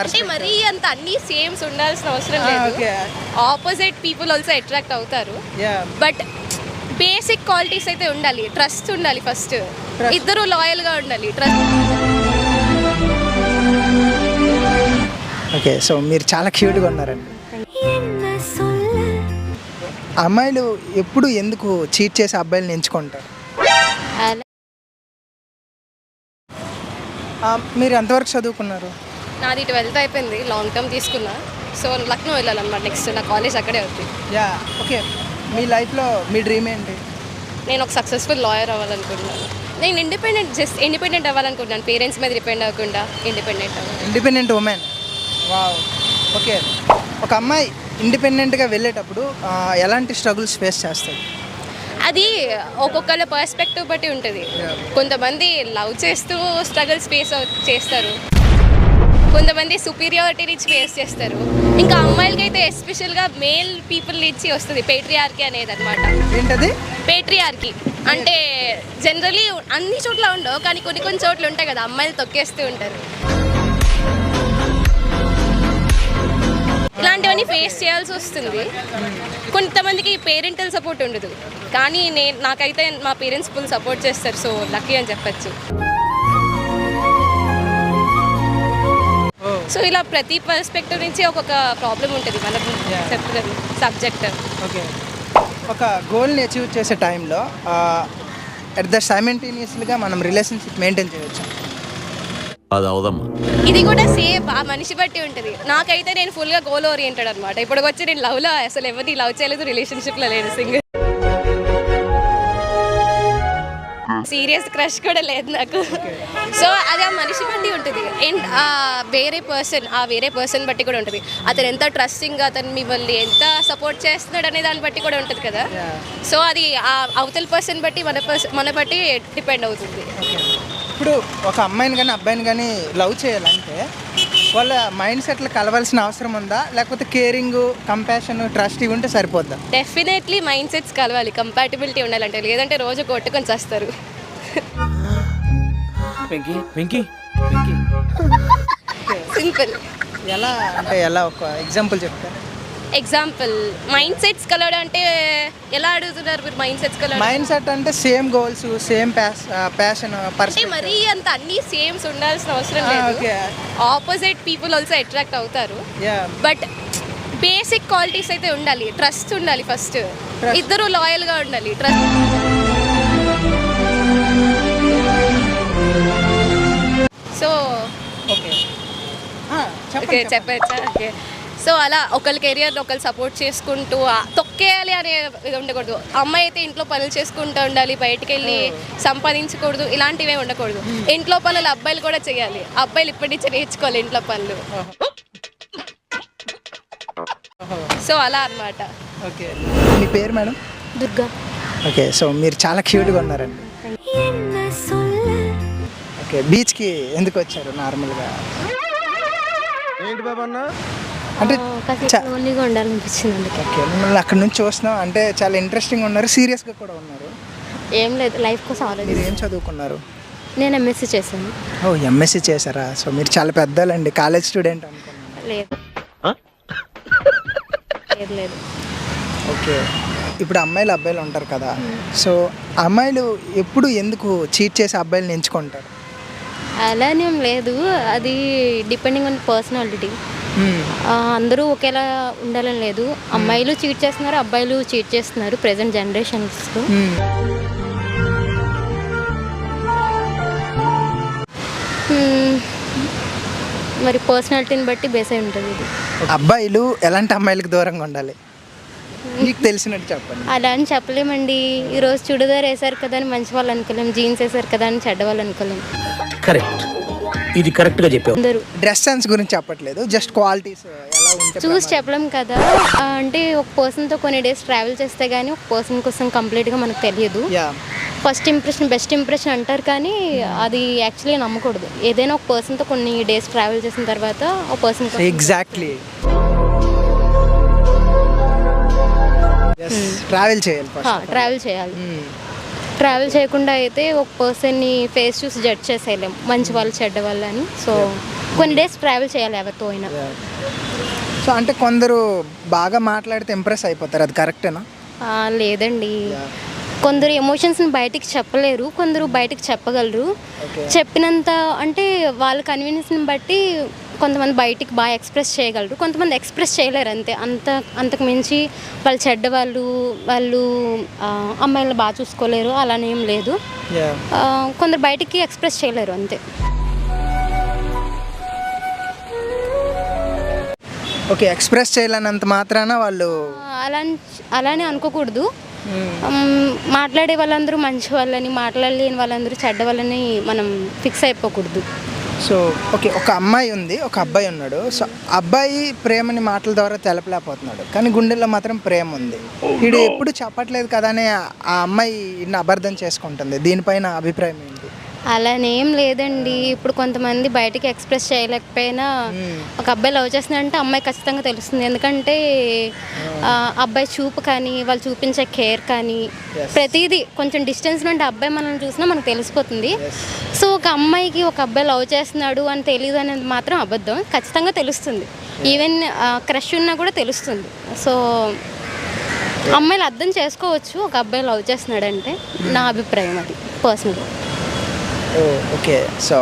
అంటే మరీ అంత అన్ని సేమ్స్ ఉండాల్సిన అవసరం Ah, లేదు. ఆపోజిట్ పీపుల్ ఆల్సో అట్రాక్ట్ అవుతారు. బట్ బేసిక్ క్వాలిటీస్ అయితే ఉండాలి. ట్రస్ట్ ఉండాలి ఫస్ట్. ఇద్దరు లాయల్గా ఉండాలి. ట్రస్ట్ ఓకే సో మీరు చాలా క్యూట్గా ఉన్నారండి. అమ్మాయిలు ఎప్పుడు ఎందుకు చీట్ చేసే అబ్బాయిలను ఎంచుకుంటారు? ఆ, మీరు ఎంతవరకు చదువుకున్నారు? నాది ట్వెల్త్ అయిపోయింది లాంగ్ టర్మ్ తీసుకున్నా. సో లక్నో వెళ్ళాలన్నమాట నెక్స్ట్ నా కాలేజ్ అక్కడే అవుతుంది యా ఓకే మీ లైఫ్లో మీ డ్రీమ్ ఏంటి? నేను ఒక సక్సెస్ఫుల్ లాయర్ అవ్వాలనుకుంటున్నాను. నేను ఇండిపెండెంట్ జస్ట్ ఇండిపెండెంట్ అవ్వాలనుకుంటున్నాను. పేరెంట్స్ మీద డిపెండ్ అవ్వకుండా ఇండిపెండెంట్ అవ్వాలి. ఇండిపెండెంట్ ఉమెన్ వావ్ ఓకే ఒక అమ్మాయి ఇండిపెండెంట్గా వెళ్ళేటప్పుడు ఆ, ఎలాంటి స్ట్రగుల్స్ ఫేస్ చేస్తుంది? అది ఒక్కొక్కళ్ళ పర్స్పెక్టివ్ బట్టి ఉంటుంది. కొంతమంది లవ్ చేస్తూ స్ట్రగుల్స్ ఫేస్ చేస్తారు. కొంతమంది సుపీరియారిటీ నుంచి ఫేస్ చేస్తారు. ఇంకా అమ్మాయిలకి అయితే ఎస్పెషల్గా మేల్ పీపుల్ నుంచి వస్తుంది పేట్రియార్కి అనేది అనమాట ఏంటది? పేట్రియార్కి అంటే జనరలీ అన్ని చోట్ల ఉండవు కానీ కొన్ని కొన్ని చోట్ల ఉంటాయి కదా అమ్మాయిలు తొక్కేస్తూ ఉంటారు. ఇలాంటివన్నీ ఫేస్ చేయాల్సి వస్తుంది. కొంతమందికి పేరెంటల్ సపోర్ట్ ఉండదు. కానీ నేను నాకైతే మా పేరెంట్స్ ఫుల్ సపోర్ట్ చేస్తారు సో లక్కీ అని చెప్పచ్చు. సో ఇలా ప్రతి పర్స్పెక్టివ్ నుంచి ఒక్కొక్క ప్రాబ్లం ఉంటుంది. చెప్తారు సబ్జెక్ట్ ఓకే ఒక గోల్ని అచీవ్ చేసే టైంలో అట్ ద సైమెంటేనియస్గా మనం రిలేషన్షిప్ మెయింటైన్ చేయవచ్చు అది అవదమ్మా. ఇది కూడా సేమ్ ఆ మనిషి బట్టి ఉంటుంది. నాకైతే నేను ఫుల్గా గోల్ ఓరియంటెడ్ అనమాట ఇప్పుడు వచ్చి నేను లవ్లో అసలు ఎవరిని లవ్ చేయలేదు రిలేషన్షిప్లో లేదు సింగిల్ సీరియస్ క్రష్ కూడా లేదు నాకు. సో అది ఆ మనిషి బట్టి ఉంటుంది. అండ్ ఆ వేరే పర్సన్ ఆ వేరే పర్సన్ బట్టి కూడా ఉంటుంది. అతను ఎంత ట్రస్టింగ్ అతను మిమ్మల్ని ఎంత సపోర్ట్ చేస్తున్నాడు అనే దాన్ని బట్టి కూడా ఉంటుంది కదా. సో అది ఆ అవతల పర్సన్ బట్టి మన పర్సన్ మన బట్టి డిపెండ్ అవుతుంది. ఇప్పుడు ఒక అమ్మాయిని కానీ అబ్బాయిని కానీ లవ్ చేయాలంటే వాళ్ళ మైండ్ సెట్లు కలవాల్సిన అవసరం ఉందా? లేకపోతే కేరింగ్ కంపాషన్ ట్రస్ట్ ఇవి ఉంటే సరిపోద్దా? డెఫినెట్లీ మైండ్ సెట్స్ కలవాలి. కంపాటిబిలిటీ ఉండాలంటే. లేదంటే రోజు కొట్టుకొని చేస్తారు. వెంకీ. వెంకీ. వెంకీ. సింపుల్. ఎలా? అంటే ఎలా ఒక ఎగ్జాంపుల్ చెప్తా ఎగ్జాంపుల్. మైండ్ సెట్స్ కలవడం అంటే ఎలా అడుగుతున్నారు మీరు మైండ్ సెట్స్ కలవడం? మైండ్ సెట్ అంటే సేమ్ గోల్స్ సేమ్ ప్యాషన్ అంటే పర్సన్ మరీ అంత అన్ని సేమ్స్ ఉండాల్సిన అవసరం లేదు. ఆపోజిట్ పీపుల్ ఆల్సో అట్రాక్ట్ అవుతారు. యా బట్ బేసిక్ క్వాలిటీస్ అయితే ఉండాలి. ట్రస్ట్ ఉండాలి ఫస్ట్. ఇద్దరు లాయల్గా ఉండాలి. Trust so okay. చెప్పచ్చా okay so అలా ఒకరి కెరియర్ ఒకరు సపోర్ట్ చేసుకుంటూ తొక్కేయాలి అనే ఇది ఉండకూడదు. అమ్మాయి అయితే ఇంట్లో పనులు చేసుకుంటూ ఉండాలి బయటికి వెళ్ళి సంపాదించకూడదు ఇలాంటివే ఉండకూడదు. ఇంట్లో పనులు అబ్బాయిలు కూడా చేయాలి. అబ్బాయిలు ఇప్పటి నుంచే నేర్చుకోవాలి ఇంట్లో పనులు. సో అలా అన్నమాట. ఓకే. మీ పేరు మేడం? దుర్గా. ఓకే సో మీరు చాలా క్యూట్గా ఉన్నారండి. ఓకే బీచ్కి ఎందుకు వచ్చారు నార్మల్గా? ఏంటి బాబా అన్న? అంటే లోన్లీగా ఉండాలనిపించింది అందుకే. ఓకే మిమ్మల్ని అక్కడ నుంచి చూస్తున్నాం. అంటే చాలా ఇంట్రెస్టింగ్ ఉన్నారు. సీరియస్గా కూడా ఉన్నారు. ఏం లేదు లైఫ్ కోసం మీరు ఆలోచించి ఏం చదువుకున్నారు? నేను ఎంఎస్సీ చేశాను. ఓ ఎంఎస్సీ చేశారా? సో మీరు చాలా పెద్దలండి కాలేజ్ స్టూడెంట్ అనుకున్నాను లేదు. లేదు లేదు. ఓకే ఇప్పుడు అమ్మాయిలు అబ్బాయిలు ఉంటారు కదా. సో అమ్మాయిలు ఎప్పుడు ఎందుకు చీట్ చేసే అబ్బాయిలను ఎంచుకుంటారు? అలానేం లేదు. అది డిపెండింగ్ ఆన్ పర్సనాలిటీ. అందరూ ఒకేలా ఉండాలని లేదు. అమ్మాయిలు చీట్ చేస్తున్నారు అబ్బాయిలు చీట్ చేస్తున్నారు ప్రజెంట్ జనరేషన్స్లో మ్మ్. మరి పర్సనాలిటీని బట్టి బేస్ అయి ఉంటుంది ఇది. అబ్బాయిలు ఎలాంటి అమ్మాయిలకు దూరంగా ఉండాలి? మీకు తెలిసినట్టు చెప్పండి. అలా అని చెప్పలేమండి. ఈరోజు చుడిదార్ వేశారు కదా అని మంచి వాళ్ళు అనుకోలేం జీన్స్ వేశారు కదా అని చెడ్డ వాళ్ళు అనుకోలేం. కరెక్ట్. ఇది కరెక్ట్గా చెప్పావు. అందరూ. డ్రెస్ సెన్స్ గురించి చెప్పట్లేదు జస్ట్ క్వాలిటీస్ ఎలా ఉంటే చూసి చెప్పలేం కదా. ఆ, అంటే ఒక పర్సన్తో కొన్ని డేస్ ట్రావెల్ చేస్తే కానీ ఒక పర్సన్ కోసం కంప్లీట్గా మనకు తెలియదు. Yeah. First impression best impression అంటారు కానీ అది యాక్చువల్లీ నమ్మకూడదు. ఏదైనా ఒక పర్సన్తో కొన్ని డేస్ ట్రావెల్ చేసిన తర్వాత ఒక పర్సన్ ఎగ్జాక్ట్లీ ట్రావెల్ చేయాలి ఫస్ట్ ట్రావెల్ చేయాలి. ట్రావెల్ చేయకుండా అయితే ఒక పర్సన్ని ఫేస్ చూసి జడ్జ్ చేసేయలేం. మంచి వాళ్ళు చెడ్డ వాళ్ళు అని. సో కొన్ని డేస్ ట్రావెల్ చేయాలి ఎవరితో అయినా. సో అంటే కొందరు బాగా మాట్లాడితే ఇంప్రెస్ అయిపోతారు. అది కరెక్టేనా లేదండి. కొందరు ఎమోషన్స్ని బయటికి చెప్పలేరు కొందరు బయటికి చెప్పగలరు. చెప్పినంత అంటే వాళ్ళ కన్వీనియన్స్ని బట్టి కొంతమంది బయటికి బాగా ఎక్స్ప్రెస్ చేయగలరు కొంతమంది ఎక్స్ప్రెస్ చేయలేరు అంతే. అంత అంతకు మించి వాళ్ళు చెడ్డవాళ్ళు వాళ్ళు ఆ, అమ్మాయిలను బాగా చూసుకోలేరు అలానేం లేదు. కొందరు బయటికి ఎక్స్ప్రెస్ చేయలేరు అంతే. ఓకే ఎక్స్ప్రెస్ చేయలేనంత మాత్రాన వాళ్ళు అలా అలానే అనుకోకూడదు. మాట్లాడే వాళ్ళందరూ మంచి వాళ్ళని మాట్లాడలేని వాళ్ళందరూ చెడ్డ వాళ్ళని మనం ఫిక్స్ అయిపోకూడదు. సో ఓకే ఒక అమ్మాయి ఉంది ఒక అబ్బాయి ఉన్నాడు. సో అబ్బాయి ప్రేమని మాటల ద్వారా తెలపలేకపోతున్నాడు. కానీ గుండెల్లో మాత్రం ప్రేమ ఉంది. వీడు ఎప్పుడు చెప్పట్లేదు కదా అని ఆ అమ్మాయి అబద్ధం చేసుకుంటుంది. దీనిపైన అభిప్రాయం ఏంటి? అలానేం లేదండి. ఇప్పుడు కొంతమంది బయటికి ఎక్స్ప్రెస్ చేయలేకపోయినా ఒక అబ్బాయి లవ్ చేస్తున్నాడంటే అమ్మాయి ఖచ్చితంగా తెలుస్తుంది. ఎందుకంటే ఆ, అబ్బాయి చూపు కానీ వాళ్ళు చూపించే కేర్ కానీ ప్రతిదీ కొంచెం డిస్టెన్స్ నుండి అబ్బాయి మనల్ని చూసినా మనకు తెలిసిపోతుంది. సో ఒక అమ్మాయికి ఒక అబ్బాయి లవ్ చేస్తున్నాడు అని తెలియదు అనేది మాత్రం అబద్ధం. ఖచ్చితంగా తెలుస్తుంది. ఈవెన్ క్రష్ ఉన్నా కూడా తెలుస్తుంది. సో అమ్మాయిలు అర్థం చేసుకోవచ్చు ఒక అబ్బాయి లవ్ చేస్తున్నాడంటే. నా అభిప్రాయం అది పర్సనల్ ఓ ఓకే సో